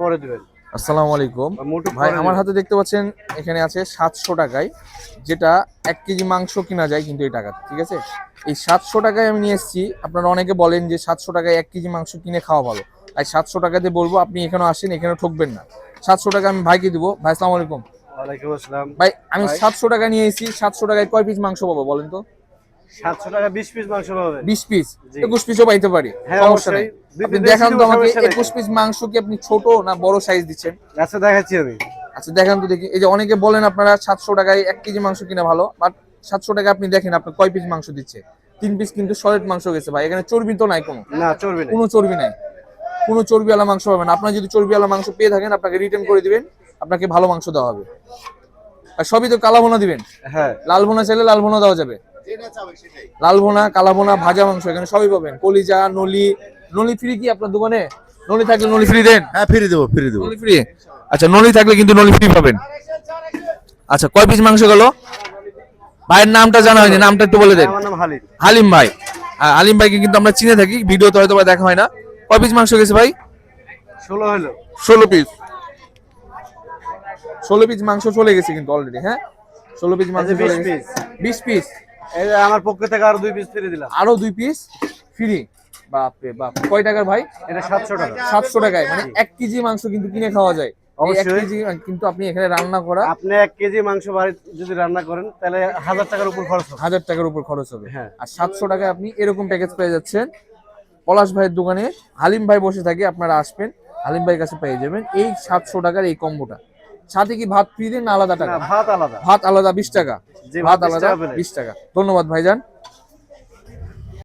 পরে দিবেন। আসসালামু আলাইকুম। ভাই আমার হাতে দেখতে পাচ্ছেন এখানে আছে সাতশো টাকায় যেটা এক কেজি মাংস কিনা যায় কিন্তু এই টাকা ঠিক আছে? এই সাতশো টাকায় আমি নিয়ে এসেছি। আপনারা অনেকে বলেন যে সাতশো টাকায় এক কেজি মাংস কিনে খাওয়া ভালো। তাই সাতশো টাকাতে বলব আপনি এখানে আসেন এখানে ঠকবেন না। সাতশো টাকা আমি ভাইকে দিব। ভাই আসসালামু আলাইকুম। ওয়ালাইকুম আসসালাম। ভাই আমি সাতশো টাকা নিয়ে এসেছি। সাতশো টাকায় কয় পিস মাংস পাবো বলেন তো? টাকা পিস মাংস পিস পিসও পাইতে পারি। হ্যাঁ, সমস্যা অবশ্যই। আপনি দেখান তো আমাকে সমস্যা নেই। একুশ পিস মাংস কি আপনি ছোট না বড় সাইজ দিচ্ছেন? আচ্ছা দেখাচ্ছি আমি। আচ্ছা দেখেন তো দেখি। এই যে অনেকে বলেন আপনারা সাতশো টাকায় এক কেজি মাংস কিনা ভালো বাট সাতশো টাকা আপনি দেখেন আপনি কয় পিস মাংস দিচ্ছে। তিন পিস কিন্তু সলিড মাংস গেছে ভাই এখানে চর্বি তো নাই কোনো। না চলবে না কোনো চর্বি নাই। কোনো চর্বিওয়ালা মাংস পাবেন। আপনার যদি চর্বিওয়ালা মাংস পেয়ে থাকেন আপনাকে রিটার্ন করে দিবেন আপনাকে ভালো মাংস দেওয়া হবে। আর সবই তো কালা ভোনা দিবেন। হ্যাঁ। লাল ভোনা চাইলে লাল ভোনা দেওয়া যাবে। লাল ভোনা কালা ভোনা ভাজা মাংস এখানে সবই পাবেন। কলিজা নলি নলি ফ্রি কি আপনার দোকানে? নলি থাকলে নলি ফ্রি দেন? হ্যাঁ ফিরে দেবো ফিরে দেবো। নলি ফ্রি আচ্ছা নলি থাকলে কিন্তু নলি ফ্রি পাবেন। আচ্ছা কয় পিস মাংস গেল? ভাইয়ের নামটা জানা হয়নি নামটা একটু বলে দেন। হালিম। হালিম ভাই। হালিম ভাইকে কিন্তু আমরা চিনে থাকি ভিডিওতে হয়তো বা দেখা হয় না। কয় পিস মাংস গেছে ভাই? ষোলো হলো। ষোলো পিস ষোলো পিস মাংস চলে গেছে কিন্তু অলরেডি হ্যাঁ? ষোলো পিস মাংস আচ্ছা, চলে গেছে। বিশ পিস এই যে আমার পক্ষ থেকে আরও দুই পিস ফিরে দিলাম। আরও দুই পিস ফ্রি বাপ রে বাপ। কয় টাকার ভাই? এটা সাতশো টাকা। সাতশো টাকায় মানে এক কেজি মাংস কিন্তু কিনে খাওয়া যায়। অবশ্যই। কিন্তু আপনি এখানে রান্না করা আপনি এক কেজি মাংস বাড়ি যদি রান্না করেন তাহলে হাজার টাকার উপর খরচ হবে। হাজার টাকার উপর খরচ হবে। হ্যাঁ। আর সাতশো টাকায় আপনি এরকম প্যাকেজ পেয়ে যাচ্ছেন। পলাশ ভাইয়ের দোকানে হালিম ভাই বসে থাকে আপনারা আসবেন। হালিম ভাইয়ের কাছে পেয়ে যাবেন। এই সাতশো টাকার এই কম্বোটা সাথে কি ভাত ফ্রি দিন না আলাদা টাকা? ভাত আলাদা। ভাত আলাদা বিশ টাকা। ভাত ভাত 20 আলাদা বিশ টাকা। ধন্যবাদ ভাইজান।